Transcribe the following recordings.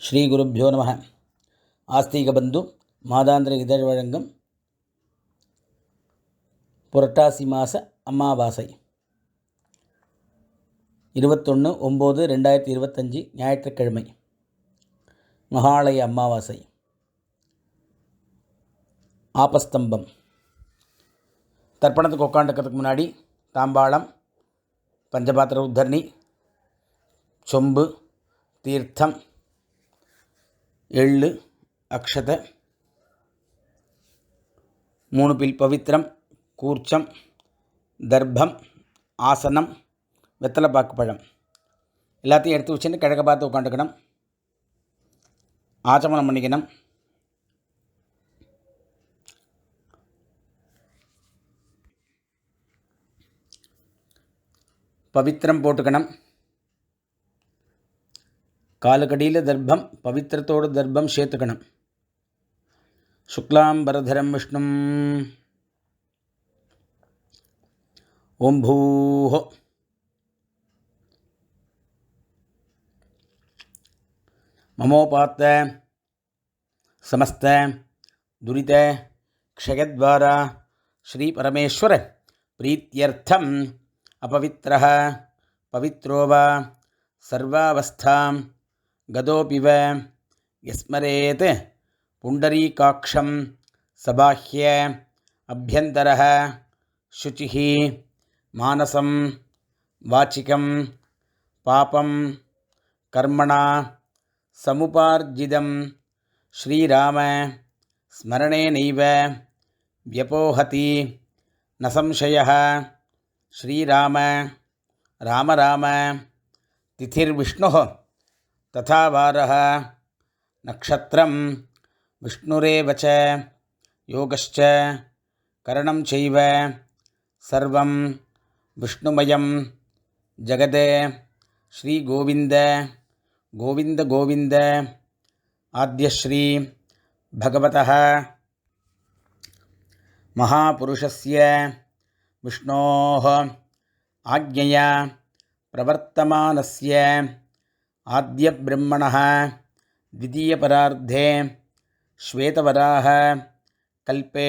ஸ்ரீ குருப்பியோ நம ஆஸ்தீக பந்து மாதாந்திர இதழ் வழங்கும் புரட்டாசி மாத அமாவாசை. இருபத்தொன்று ஒம்பது ரெண்டாயிரத்தி இருபத்தஞ்சி ஞாயிற்றுக்கிழமை. மகாலய அமாவாசை. ஆபஸ்தம்பம். தர்ப்பணத்துக்கு உட்காந்துக்கிறதுக்கு முன்னாடி தாம்பாளம் பஞ்சபாத்திர உத்தரணி சொம்பு தீர்த்தம் எள்ளு அக்ஷத மூணு பில் பவித்திரம் கூர்ச்சம் தர்ப்பம் ஆசனம் வெத்தலைப்பாக்கு பழம் எல்லாத்தையும் எடுத்து வச்சுட்டு கிழக்க பார்த்து உட்காந்துக்கணும். ஆச்சமனம் பண்ணிக்கணும். பவித்திரம் போட்டுக்கணும். காலுக்கடியில் தர்ப்பம் பவித்திரத்தோடு தர்ப்பம் சேர்த்துக்கணும் சுக்லாம்பரதரம் விஷ்ணும் ஓம் பூஹோ மமோபாத்த சமஸ்த துரித க்ஷயத்வாரா ஸ்ரீ பரமேஸ்வர பிரீத்தியர்த்தம் அபவித்திரः பவித்ரோ வா கதோபிவ யஸ்மரேத் புண்டரீகாட்சம் சபாஹ்ய அபியந்தர சுச்சி மானசம் வாச்சிகம் பாபம் கர்மணா சமுபார்ஜிதம் ஸ்ரீராம ஸ்மரணே நைவ வியபோஹதி ந சம்சய ஸ்ரீராம ராம ராம திதிர்விஷ்ணு ததா வாரः நக்ஷத்திரம் விஷ்ணுரேவச்ச யோகச்ச கரணம் செய்வ சர்வம் விஷ்ணுமயம் ஜகதே ஸ்ரீகோவிந்த கோவிந்த கோவிந்த ஆத்யஸ்ரீ பகவத மகாபுருஷஸ்ய விஷ்ணோ ஆக்ஞயா பிரவர்த்தமானஸ்ய आज्ञया प्रवर्तमानस्य आद्यब्रह्मणः द्वितीयपरार्धे श्वेतवराह कल्पे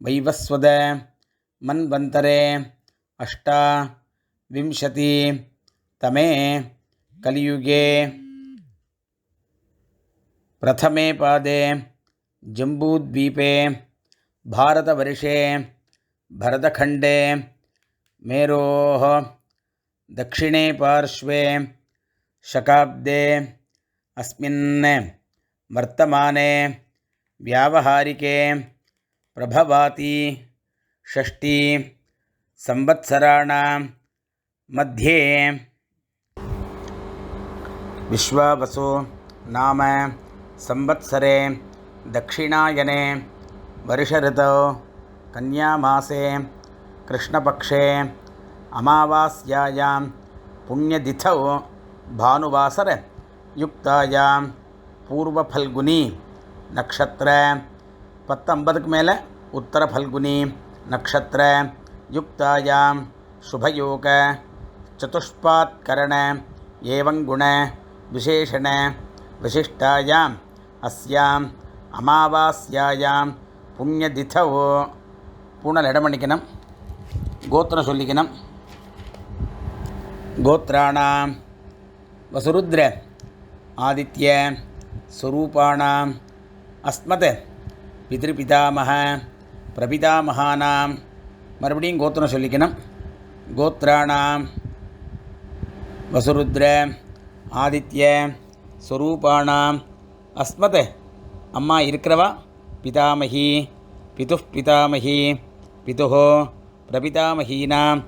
वैवस्वद मन्वन्तरे अष्टाविंशतितमे कलियुगे प्रथमे पादे जम्बूद्वीपे भारतवर्षे भरतखण्डे मेरोः दक्षिणे पार्श्वे शकाब्दे अस्मिन् वर्तमाने व्यावहारिके प्रभवाति षष्टि संवत्सराणां मध्ये विश्वावसु नाम संवत्सरे दक्षिणायने वर्षऋतौ कन्यामासे कृष्णपक्षे अमावास्यायां पुण्यतिथौ ಭಾನುವಾಸರ ಯುಕ್ತಾಯಾಮ್ ಪೂರ್ವ ಫಲ್ಗುನಿ ನಕ್ಷತ್ರ ಪತ್ತೊಂಬದಕ್ಕೆ ಮೇಲೆ ಉತ್ತರ ಫಲ್ಗುನಿ ನಕ್ಷತ್ರ ಯುಕ್ತಾಯಾಮ್ ಶುಭಯೋಗ ಚತುಷ್ಪಾತ್ಕರಣ ಏವಂ ಗುಣ ವಿಶೇಷಣ ವಿಶಿಷ್ಟಾಯಾಮ್ அஸ்யாம் அமாவாஸ்யாயாம் புண்ணியதிதவோ பூனல் இடமணிக்கணும் கோத்திரம் சொல்லிக்கணும் கோத்ராணாம் வசுருத்ர ஆதித்ய ஸ்வரூபாணாம் அஸ்மத் பிதிருபிதாமக பிரபிதாமகானாம் மறுபடியும் கோத்திரம் சொல்லிக்கணும். கோத்ராணாம் வசுருத்ர ஆதித்ய ஸ்வரூபாணாம் அஸ்மத் அம்மா இருக்கிறவா? பிதாமகி பிது பிதாமகி பிதுஹோ பிரபிதாமகீனாம்.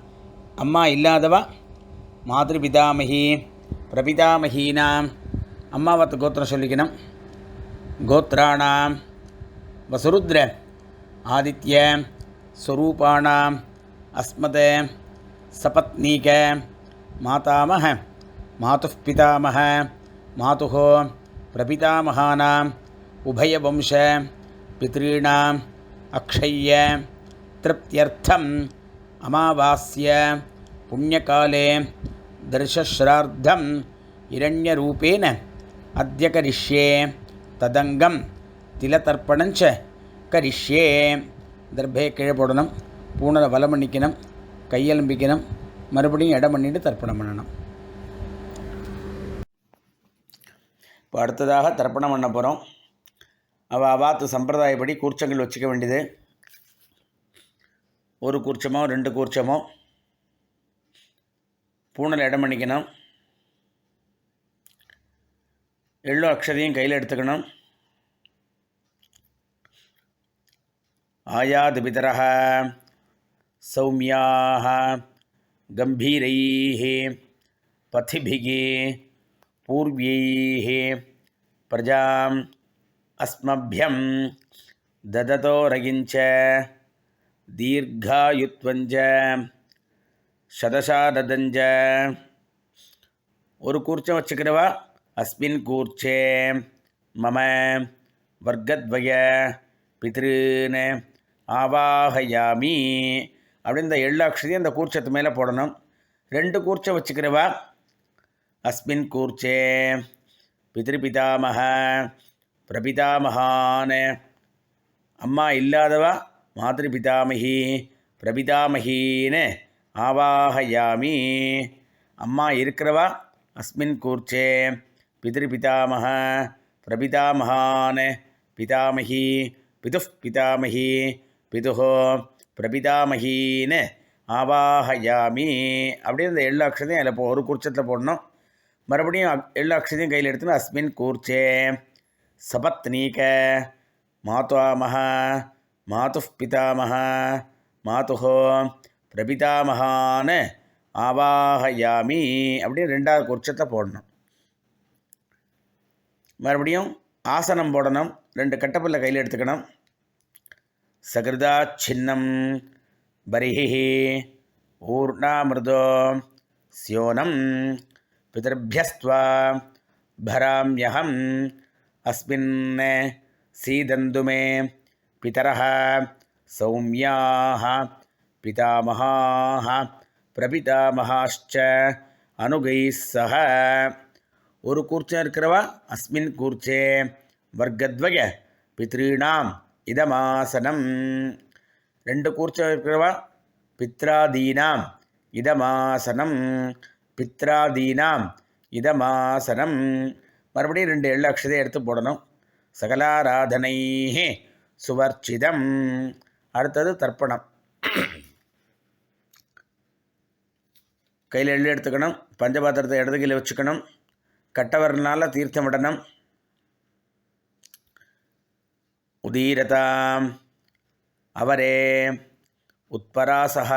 அம்மா இல்லாதவா? மாதృபிதாமகி பிரபிதாமகீனாம். அம்மாவத்து கோத்திரம் சொல்லிக்கணும். கோத்ராணாம். வசுருத்ர ஆதித்ய ஸ்வரூபாணாம் அஸ்மத. சபத்னீக மாதாமக. மாதுः பிதாமக மாதுः பிரபிதாமகானாம். உபயவம்ச. பித்ரீணாம். அக்ஷய்ய திருப்தியர்த்தம். அமாவாஸ்ய. புண்ணியகாலே. தர்ஷஸ்ரார்த்தம் இரண்யரூபேன அத்திய கரிஷ்யே ததங்கம் திலதர்ப்பணஞ்ச கரிஷ்யே தர்பையை கீழே போடணும் பூனலை வலம் பண்ணிக்கணும் கையெலும்பிக்கணும் மறுபடியும் இடம் பண்ணிட்டு தர்ப்பணம் பண்ணணும். இப்போ அடுத்ததாக தர்ப்பணம் பண்ண போகிறோம் அவள் அவாத்து சம்பிரதாயப்படி கூர்ச்சங்கள் வச்சுக்க வேண்டியது. ஒரு கூர்ச்சமோ ரெண்டு கூர்ச்சமோ பூனல் இடம் பண்ணிக்கணும் எள்ளு அக்ஷதையும் கையில் எடுத்துக்கணும் ஆயாதிபிதரः சௌமியாः गम्भीरैः पथिभिः पूर्व्यैः प्रजाम् अस्मभ्यं ददतो रगिञ्च दीर्घायुत्वञ्च శతశాదదంజ ஒரு கூர்ச்சம் வச்சுக்கிறவா? அஸ்மின் கூர்ச்சே. மம. வர்க்கத்வய. பித்ருன்னு ஆவாகயாமி. அப்படின்னு இந்த எள்ளு அந்த கூர்ச்சத்து மேலே போடணும். ரெண்டு கூர்ச்சம் வச்சுக்கிறவா? அஸ்மின் கூர்ச்சே. பிதிருபிதாமக பிரபிதாமகான் அம்மா இல்லாதவா? மாதிருபிதாமகி பிரபிதாமகின்னு ஆவாகயாமி. அம்மா இருக்கிறவா? அஸ்மின் கூர்ச்சே. பிதிருபிதாமக பிரபிதாமகான் பிதாமகி பிதுः பிதாமகி பிதுஹோ. பிரபிதாமகின்னு ஆவாகயாமி. அப்படின்னு இந்த எள்ளு அக்ஷதையும் அதில் போ ஒரு கூர்ச்சத்தில் போடணும். மறுபடியும் எள்ளு அக்ஷதையும் கையில் எடுத்துன்னு அஸ்மின் கூர்ச்சே. சபத்னீக மாத்வாமக மாதுः பிதாமக மாதுः பிரபிதாமகான ஆவாகயாமி அப்படின்னு ரெண்டாவது கூர்ச்சத்தை போடணும். மறுபடியும் ஆசனம் போடணும். ரெண்டு கட்டப்பல்ல கையில் எடுத்துக்கணும். சகிருதா சின்னம் பரிஹி ஊர்ணாமிருதோ ஸ்யோனம் பிதர்பியஸ்துவா பராம்யஹம் அஸ்மின் சீதந்துமே பிதரஹ சௌமியாக பிதாமகாः பிரபிதாமகாஷ்ச அனுகைः சக. ஒரு கூர்ச்சம் இருக்கிறவா? அஸ்மின் கூர்ச்சே. வர்க்கத்வய பித்ரீணாம் இதமாசனம். ரெண்டு கூர்ச்சம் இருக்கிறவா? பித்ராதீனாம் இதமாசனம். பித்ராதீனாம் இதமாசனம். மறுபடியும் ரெண்டு எள்ளு அக்ஷதை எடுத்து போடணும். சகலாராதனை சுவர்ச்சிதம். அடுத்தது தர்ப்பணம். கையில் எள்ளு எடுத்துக்கணும். பஞ்சபாத்திரத்தை இடது கையில் வச்சுக்கணும். கட்டவரனால் தீர்த்தம் விடணும். உதீரதாம். அவரே. உத்பராசக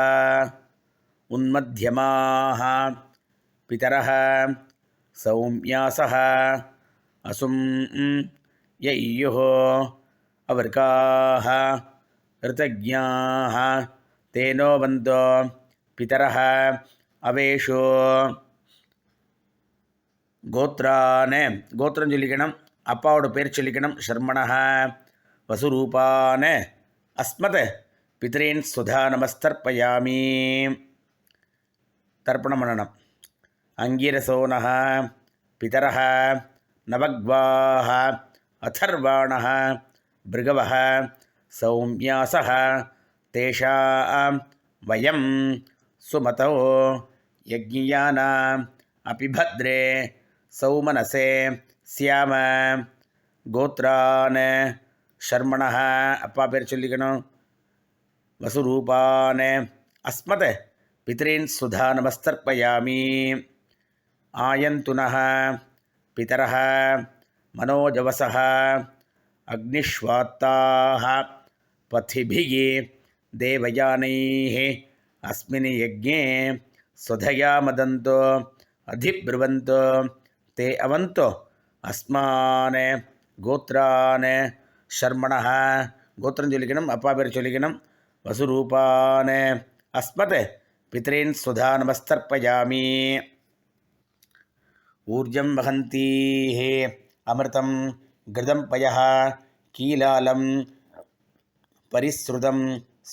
உன்மத்தியமாக பிதரக சௌமியாசக அசும் யையுஹோ. அவர்காக ரிதஜாக தேனோ வந்தோ. பிதரக அவேஷோ. கோத்ரானே கோத்திரம் சொல்லிக்கணும் அப்பாவோட பேர் சொல்லிக்கணும் ஷர்மணஹ வசுரூபான அஸ்மத் பித்ரேன் சுதா நமஸ்தர்ப்பயாமி. தர்ப்பணம் பண்ணணும். அங்கீரசோனஹ பிதரஹ நவக்வாஹ அதர்வாண பிருகவ சௌமியாச தேஷாம் வயம் सुमतौ यज्ञियानाम् अपि भद्रे सौमनसे स्याम கோத்ரான் ஷர்மணः அப்பா பேர் சொல்லிக்கணும் வசுரூபான் அஸ்மத் பித்ரீன் சுதா நமஸ்தர்ப்பயாமி ஆயந்துனः பிதரः मनोजवसः अग्निष्वात्ताः पथिभिः देवयानैः அஸ்மின் யஜ்ஞே சுதயா மதந்தோ அதிப்ருவந்தோ தே அவந்தோ அஸ்மான கோத்ரான ஷர்மணா கோத்திரம் சொல்லிக்கணும் அப்பா பேர் சொல்லிக்கணும் வசுரூபான அஸ்மத் பித்ரேன் சுதா நமஸ்தர்ப்பயாமி ஊர்ஜம் வகந்தீஹே அமிர்தம் கிருதம் பய கீலாலம் பரிஸ்ருதம்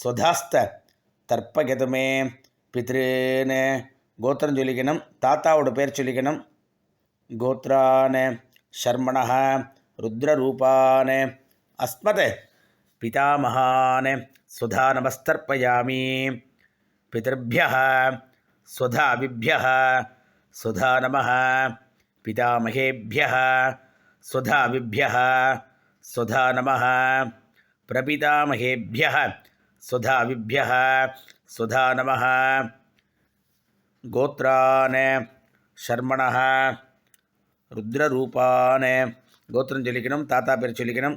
சுதாஸ்த தர்ப்பகதுமே பித்ருன்னு கோத்திரம் சொல்லிக்கணும். தாத்தாவோட பேர் சொல்லிக்கணும். கோத்ரான ஷர்மண ருத்ரரூபான. அஸ்மத் பிதாமகான் சுதா நமஸ்தர்ப்பயாமி பிதர்பிய சுதாபிபிய சுதா நம பிதாமகேபிய சுதாபிபிய சுதா நம பிரபிதாமகேபிய सुधाभ्य सुधा नम। गोत्रान् शर्मण, रुद्ररूपान् गोत्रं चलिकनं ताता पेर चलिकनं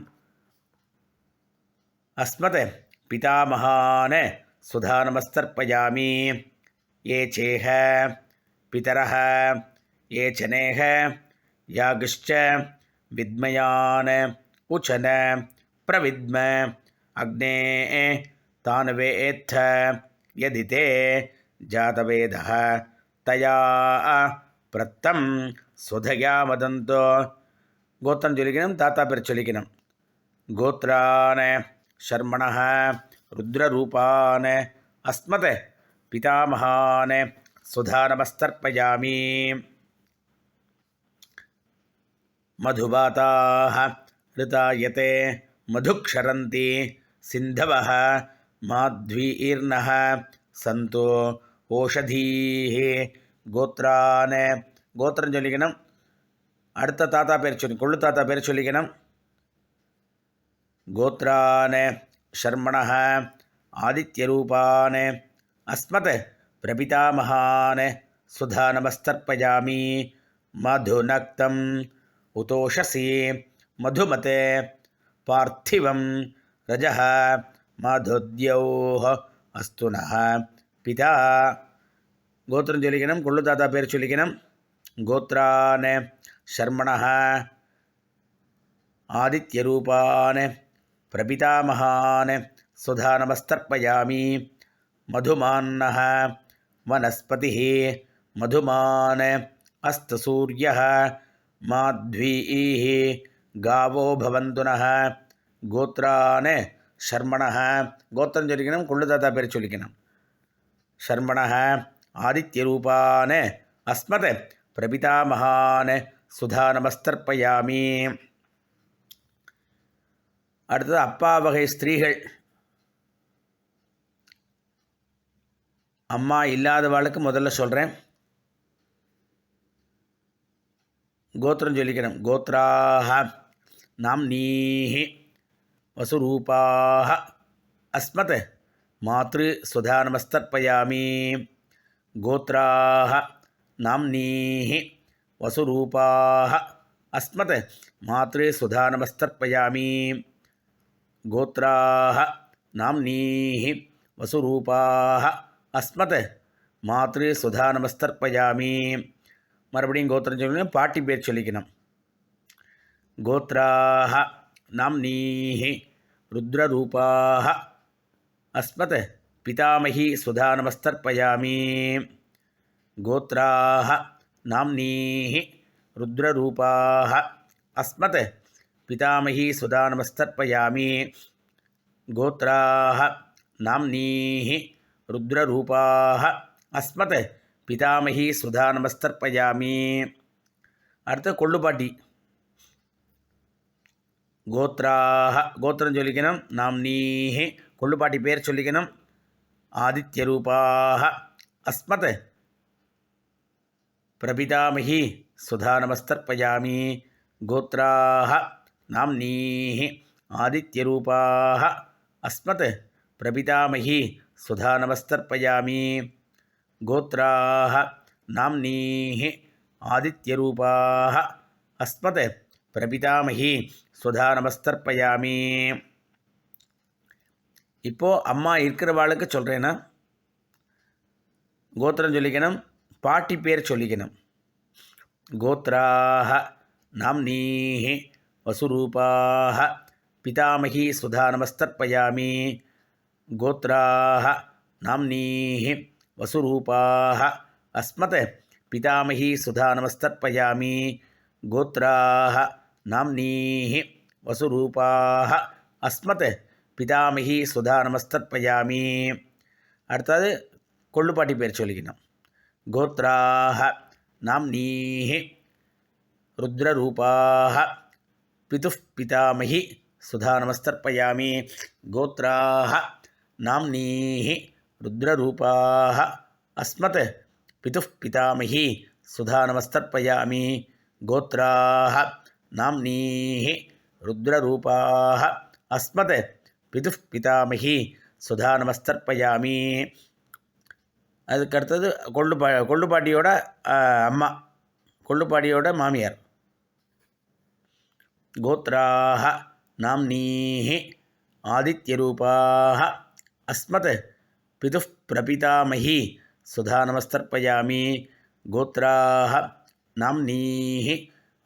अस्मत् पितामहान् सुधा नमस्तर्पयामि। ये चेह पितर, ये चनेह यागिश्च विद्मयान् उचन प्रविद्म अग्ने तान् वेत्थ यदि ते जातवेदः तया प्रत्तं स्वधया वदन्तो गोत्रं ज्वलिकिनं तातापिर्चलिकिनं गोत्रान् शर्मणः, रुद्ररूपान् अस्मत्, पितामहान् सुधानमस्तर्पयामि मधुबाताः ऋतायते, मधुक्षरन्ति सिन्धवः माध्वीर्नः सन्तो ஓஷதீः கோத்ரான கோத்திரம் சொல்லிக்கணும் அடுத்த தாத்தா பேர் சொல்லி கொள்ளு தாத்தா பேர் சொல்லிக்கணும் கோத்ரான ஷர்மணः ஆதித்யரூபான் அஸ்மத் பிரபிதாமகான் சுதா நமஸ்தர்ப்பயாமி மதுநக்தம் உதோஷசி மதுமதே பார்த்திவம் ரஜः மதுத்யோः அஸ்து நः பிதா கோத்திரம் சொல்லிக்கணும் கொள்ளு தாத்தா பேர் சொல்லிக்கணும் கோத்ரான் ஷர்மணः ஆதித்யரூபான் பிரபிதாமகான் சுதா நமஸ்தர்ப்பயாமி மதுமான்னः वनस्पतिः मधुमान् अस्तु सूर्यः माध्वीः गावो भवन्तु नः गोत्रान् ஷர்மணஹ கோத்திரம் சொல்லிக்கணும் குள்ளுதாத்தா பேர் சொல்லிக்கணும். ஷர்மணஹ ஆதித்ய ரூபான அஸ்மத் பிரபிதாமகான சுதா நமஸ்தர்ப்பயாமி. அடுத்தது அப்பா வகை ஸ்திரீகள். அம்மா இல்லாதவாளுக்கு முதல்ல சொல்கிறேன் கோத்திரம் சொல்லிக்கிறோம் கோத்ராக நாம் நீஹி. வசுரூபாக அஸ்மத் மாத்ரு சுதா நமஸ்தர்ப்பயாமி கோத்ராக நாம்னீஹி வசுரூபாக அஸ்மத் மாத்ரு சுதா நமஸ்தர்ப்பயாமி கோத்ராக நாம்னீஹி வசுரூபாக அஸ்மத் மாத்ரு சுதா நமஸ்தர்ப்பயாமி மறுபடியும் கோத்திரம் சொல்லணும் பாட்டி பேர் சொல்லிக்கணும்। கோத்ராக நாம்னீஹி ருத்ரரூபாக அஸ்மத் பிதாமகி சுதா நமஸ்தர்ப்பயாமி கோத்ராக நாம்னீஹி ருத்ரரூபாக அஸ்மத் பிதாமகி சுதா நமஸ்தர்ப்பயாமி கோத்ராக நாம்னீஹி ருத்ரரூபாக அஸ்மத் பிதாமகி சுதா நமஸ்தர்ப்பயாமி அடுத்த கொள்ளுப்பாட்டி கோத்ராக கோத்திரம் சொல்லிக்கணும். நாம் நீஹி கொள்ளுப்பாட்டி பேர் சொல்லிக்கணும். ஆதித்ய ரூபாக அஸ்மத். பிரபிதாமகி சுதா நமஸ்தர்ப்பயாமி கோத்ராக ஆதித்ய ரூபாக அஸ்மத். பிரபிதாமகி சுதா நமஸ்தர்ப்பயாமி கோத்ராக ஆதித்ய ரூபாக அஸ்மத். பிரபிதாமகி சுதா நமஸ்தர்ப்பயாமி இப்போது அம்மா இருக்கிறவாளுக்கு சொல்கிறேன்னா கோத்திரம் சொல்லிக்கணும் பாட்டி பேர் சொல்லிக்கணும் கோத்ராக நாம்னீஹி வசுரூபாக பிதாமகி சுதா நமஸ்தர்ப்பயாமி கோத்ராக நாம்னீஹி வசுரூபாக அஸ்மத் பிதாமகி சுதா நமஸ்தர்ப்பயாமி கோத்ராக நாம்னீஹி வசுரூபாக அஸ்மத் பிதாமகி சுதா நமஸ்தர்ப்பயாமி அடுத்தது கொள்ளுப்பாட்டி பேர் சொல்லிக்கணும் கோத்ராக நாம்னீஹி रुद्ररूपाः पितुः पितामही सुधा नमस्तर्पयामि गोत्राः नाम्नीः रुद्ररूपाः अस्मत् पितुः पितामही सुधा नमस्तर्पयामि गोत्राः नाम्नीः रुद्ररूपाः अस्मत् पितुः पितामही சுதா நமஸ்தர்ப்பயாமி அதுக்கடுத்தது கொள்ளுப்பா கொள்ளுப்பாட்டியோட அம்மா கொள்ளுப்பாட்டியோட மாமியார் கோத்ராக நாம்னீः ஆதித்யரூபாः அஸ்மத் பிதுः பிரபிதாமகி சுதா நமஸ்தர்ப்பயாமி கோத்ராக நாம்னீः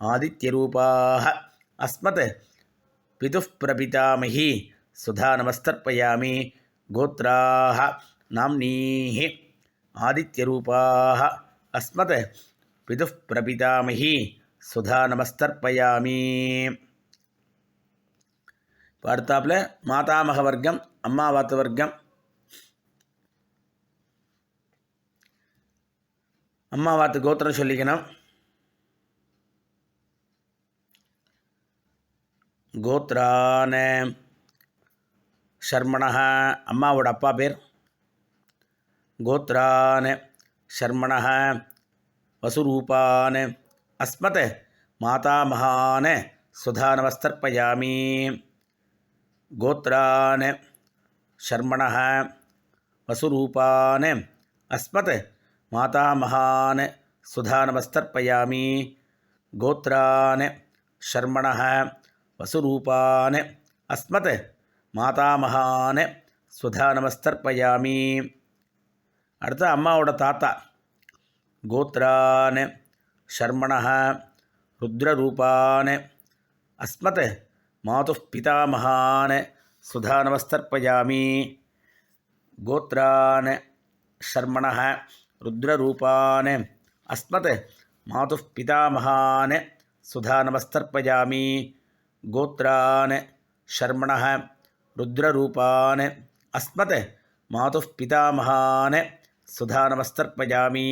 ஆதித்யரூபாக. அஸ்மத் பிதுः பிரபிதாமகி சுதா நமஸ்தர்ப்பயாமி. கோத்ராக நாம்னீः ஆதித்யரூபாக. அஸ்மத் பிதுः பிரபிதாமகி சுதா நமஸ்தர்ப்பயாமி. பார்த்தாப்புல மாதாமக வர்க்கம் அம்மாவாத்து வர்க்கம். அம்மாவாத்து கோத்திரம் சொல்லிக்கணும். கோத்ரான ஷர்மணः அம்மாவோட அப்பா பேர் கோத்ரான் ஷர்மணः வசுரூபான் அஸ்மத் மாதாமகான் சுதானவஸ்தர்ப்பயாமி கோத்ரான் ஷர்மணः வசுரூபான் அஸ்மத் மாதாமகான் சுதானவஸ்தர்ப்பயாமி கோத்ரான் ஷர்மணः வசுரூபான் அஸ்மத் மாதாமகான சுதா நமஸ்தர்ப்பயாமி அடுத்து அம்மாவோட தாத்தா கோத்ரான் ஷர்மண ருத்ரரூபான் அஸ்மத் மாது பிதாமகான் சுதா நமஸ்தர்ப்பயாமி கோத்ரான் ஷர்மண ருத்ரரூபான் அஸ்மத் மாது பிதாமகான் சுதா நமஸ்தர்ப்பயாமி கோத்ரான் ஷர்மணः ருத்ரரூபான் அஸ்மத் மாதுः பிதாமகான் சுதா நமஸ்தர்ப்பயாமி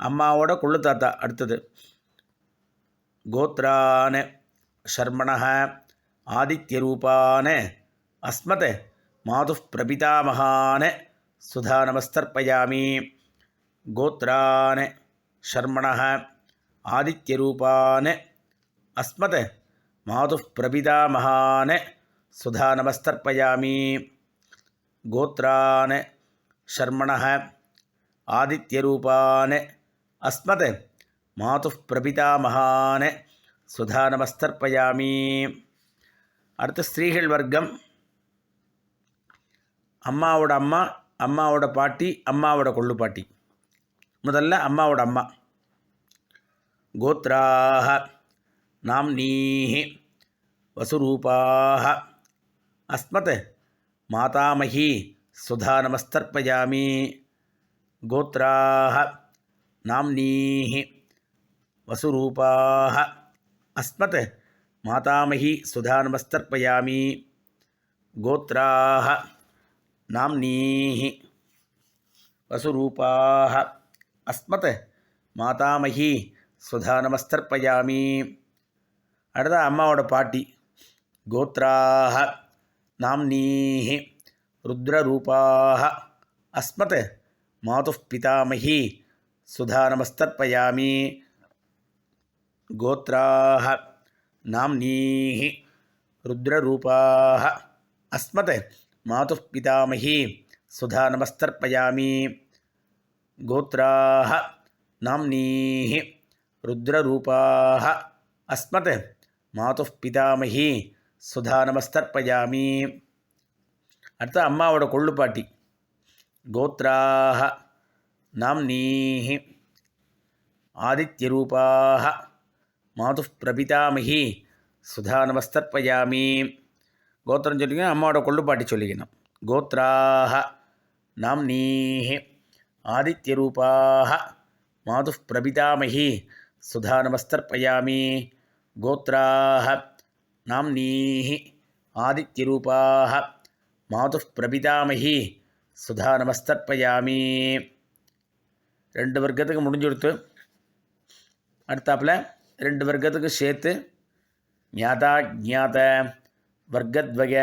அம்மாவோட கொள்ளு தாத்தா அடுத்தது. கோத்ரான் ஷர்மணக ஆதித்யரூபான் அஸ்மத் மாதுः பிரபிதாமகான் சுதா நமஸ்தர்ப்பயாமி கோத்ரான் ஷர்மணः ஆதித்யரூபான் அஸ்மத் மாதுः பிரபிதாமகான் சுதா நமஸ்தர்ப்பயாமி. கோத்ரான் ஷர்மண ஆதித்யரூபான் அஸ்மத் மாதுः பிரபிதாமகான் சுதா நமஸ்தர்ப்பயாமி. அடுத்து ஸ்திரீகள் வர்க்கம். அம்மாவோட அம்மா அம்மாவோட பாட்டி அம்மாவோட கொள்ளு பாட்டி. முதல்ல அம்மாவோட அம்மா. கோத்ராக नाम्नीः वसुरूपाः। अस्मत् मातामही सुधा नमस्तर्पयामि गोत्राः नाम्नीः वसुरूपाः। अस्मत् मातामही सुधा नमस्तर्पयामि गोत्राः नाम्नीः वसुरूपाः। अस्मत् मातामही सुधा नमस्तर्पयामि அடுத்தது அம்மாவோட பாட்டி. கோத்ராக நாம்னீः ருத்ரரூபாக அஸ்மத் மாதுः பிதாமகி சுதாநமஸ்தர்ப்பயாமி கோத்ராக நாம்னீः ருத்ரரூபாக அஸ்மத் மாதுः பிதாமகி சுதாநமஸ்தர்ப்பயாமி கோத்ராக நாம்னீः ருத்ரரூபாக அஸ்மத் மாது பிதாமகி சுதா நமஸ்தர்பயாமி. அடுத்து அம்மாவோட கொள்ளுப்பாட்டி. கோத்ராக நாம்னீஹி ஆதித்யரூபாக மாது பிரபிதாமகி சுதா நமஸ்தர்பயாமி. கோத்திரம் சொல்லிக்கணும் அம்மாவோட கொள்ளுப்பாட்டி சொல்லிக்கணும். கோத்ராக நாம்னீஹி ஆதித்யரூபாக மாது பிரபிதாமகி சுதா நமஸ்தர்பயாமி. கோத்ராக நாம்னீஹி ஆதித்யரூபாக மாது பிரபிதாமகி சுதா நமஸ்தர்ப்பயாமி ரெண்டு வர்க்கத்துக்கு முடிஞ்சு கொடுத்து அடுத்தாப்பில் ரெண்டு வர்க்கத்துக்கு சேர்த்து ஞாதா ஜாத வர்க்கத்வய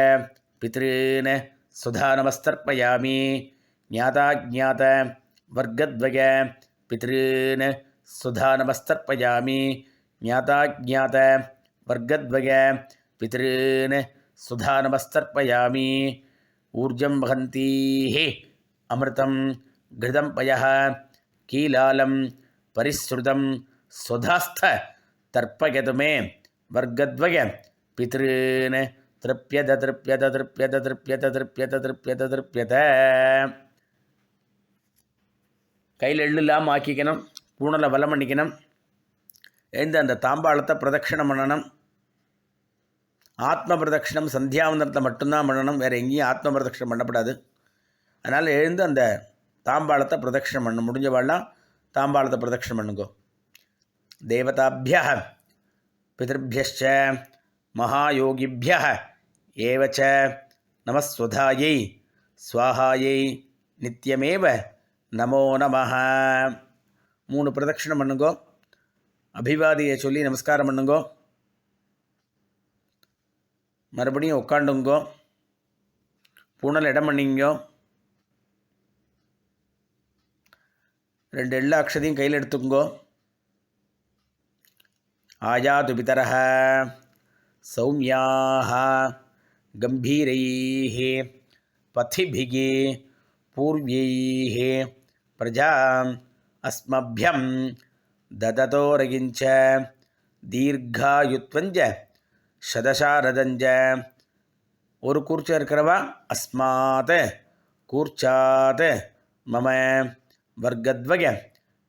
பித்ருன்னு சுதா நமஸ்தர்ப்பயாமி ஞாதா ஜாத வர்க்கத்வய பித்ருன்னு சுதா நமஸ்தர்ப்பயாமி ஞாதா ஜாத வர்க்கத்வய பித்ருன்னு சுதா நமஸ்தர்ப்பயாமி ஊர்ஜம் வகந்தீः அமிர்தம் घृतं पयः कीलालं परिसृतं स्वधास्थ तर्पयतु मे वर्गद्वय पितॄन् तृप्यत तृप्यत तृप्यत तृप्यत तृप्यत तृप्यत तृप्यत கையில் எள்ளு இல்லாமல் ஆக்கிக்கணும் பூனலை வலம் பண்ணிக்கணும் எழுந்து அந்த தாம்பாளத்தை பிரதட்சிணம் பண்ணணும்? ஆத்ம பிரதட்சிணம் சந்தியாவந்தனத்தை மட்டும்தான் பண்ணணும். வேறு எங்கேயும் ஆத்ம பிரதட்சிணம் பண்ணப்படாது. அதனால் எழுந்து அந்த தாம்பாளத்தை பிரதட்சிணம் பண்ணணும். முடிஞ்சவாள்லாம் தாம்பாளத்தை பிரதட்சிணம் பண்ணுங்கோ. தேவதாபிய பிதர்பியச்ச மகாயோகிபிய ஏவச்ச நமஸ்வதாயை ஸ்வாஹாயை நித்தியமேவ நமோ நம மூணு பிரதட்சிணம் பண்ணுங்கோ. அபிவாதியை சொல்லி நமஸ்காரம் பண்ணுங்கோ மறுபடியும் உட்காண்டுங்கோ பூனல் இடம் பண்ணிங்கோ ரெண்டு எல்லா அக்ஷதையும் கையில் எடுத்துக்கோ ஆயாது பிதரः சௌமியாக கம்பீரைः पथिभिः पूर्व्यैः प्रजा अस्मभ्यं தததோரகிஞ்ச தீர்காயுத்வஞ்ச சதசாரதஞ்ச ஒரு கூர்ச்சம் இருக்கிறவா? அஸ்மாத் கூர்ச்சாத் மம வர்க்கத்வய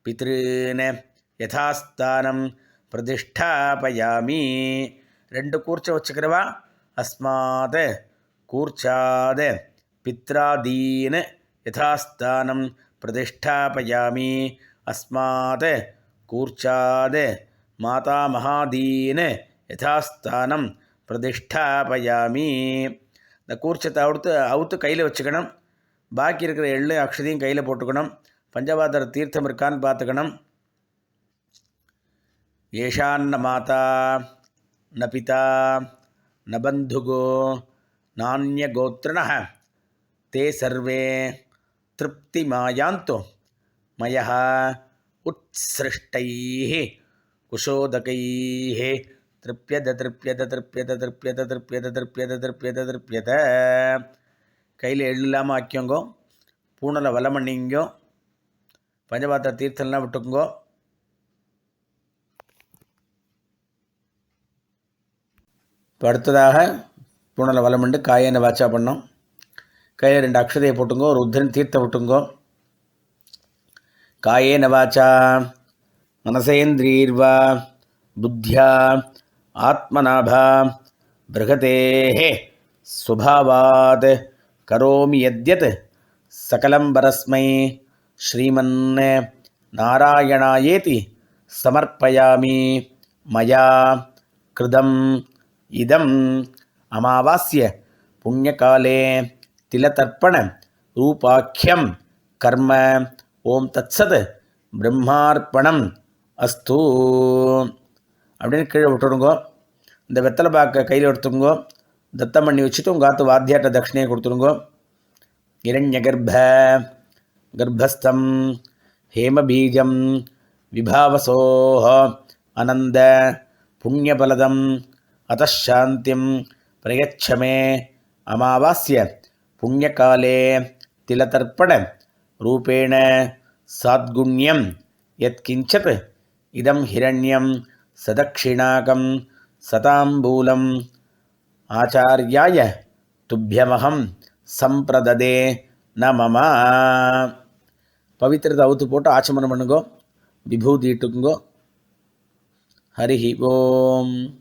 பித்ருன்னு யதாஸ்தானம் பிரதிஷ்டாபயாமி। ரெண்டு கூர்ச்சம் வச்சுக்கிறவா? அஸ்மாத் கூர்ச்சாத் பித்ராதீன் யதாஸ்தானம் பிரதிஷ்டாபயாமி அஸ்மாத் கூர்ச்சாத் மாதா மாதாமகாதீன் யதாஸ்தானம் பிரதிஷ்டாபயாமி இந்த கூர்ச்சத்தை அவுத்து அவுத்து கையில் வச்சுக்கணும். பாக்கி இருக்கிற எள்ளு அக்ஷதையும் கையில் போட்டுக்கணும். பஞ்சபாதர தீர்த்தம் இருக்கான்னு பார்த்துக்கணும். ஏஷான்ன மாதா ந பிதா ந பந்துகோ நானிய நானியகோத்திரண தே சர்வே திருப்தி மாயாந்தோ. மயா உத்சிருஷ்டைः குஷோதகைः திருப்பியத திருப்பியத திருப்பியத திருப்பியத திருப்பியத திருப்பியத திருப்பியத திருப்பியத கையில் எள்ளு இல்லாமல் ஆக்கியோங்கோ பூனலை வலம் பண்ணிங்கோ பஞ்சபாத்திர தீர்த்தம்லாம் விட்டுக்குங்கோ. இப்போ அடுத்ததாக பூனலை வலம் பண்ணி காயனை வாச்சா பண்ணோம் கையில் ரெண்டு அக்ஷதையை போட்டுங்கோ ஒரு உத்தரன் தீர்த்தம் விட்டுங்கோ कायेन वाचा? मनसेन्द्रिर्वा? बुद्ध्या? आत्मनाभा? बृहतेः? स्वभावात् करोमि यद्यत्। सकलं वरस्मै। श्रीमन् नारायणायेति समर्पयामि। मया कृतम् इदम्। अमावास्य पुण्यकाले तिलतर्पणरूपाख्यं कर्म ஓம் தத்சத் பிரம்மார்ப்பணம் அஸ்து. அப்படின்னு கீழே விட்டுருங்க இந்த வெத்தலை பாக்கை கையில் எடுத்துங்க தத்தம் பண்ணி வச்சுட்டு உங்கள் ஆத்து வாத்தியாட்ட தட்சிணையை கொடுத்துருங்க இரண்ய கர்ப்ப கர்ப்பஸ்தம் ஹேமபீஜம் விபாவசோஹ அனந்த புண்ணியபலதம் அத்தாந்தியம் பிரயச்சமே அமாவாஸ்ய புண்ணியகாலே திலதர்ப்பண रूपेण साद्गुण्यं यत्किञ्चित् इदं हिरण्यं सदक्षिणाकं सताम्बूलम् आचार्याय तुभ्यमहं சம்பிரததே நமமா பவித்திரத்தை அவுத்து போட்டு ஆச்சமனம் பண்ணுங்கோ. விபூதி இட்டுக்குங்கோ. ஹரி ஓம்.